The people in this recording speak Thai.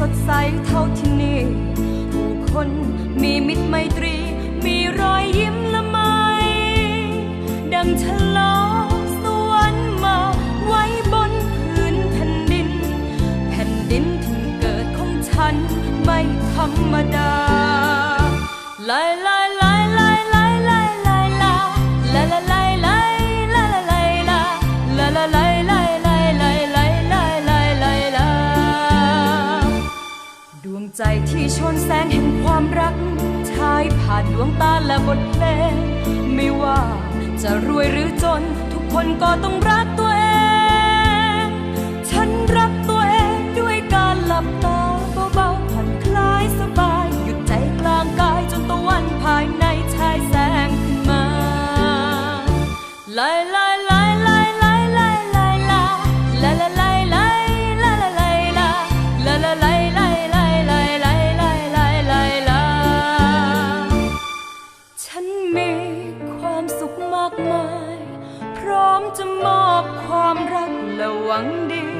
สดใสเท่าที่นี่ผู้คนมีมิตรไมตรี มีรอยยิ้มละไม ดังฉลอง ไม่ธรรมดาลายลายลายลายลายลายลายลาลาลาลายลายลาลาลายลาลาลาลายลายลายลายลายลายลายลายลาดวงใจที่ชนแสงแห่งความรักชายผ่านดวงตาและบทเพลง ไม่ว่าจะรวยหรือจน ทุกคนก็ต้องรักตัว ฉันมีความสุขมากมายพร้อมจะมอบความรักและหวังดี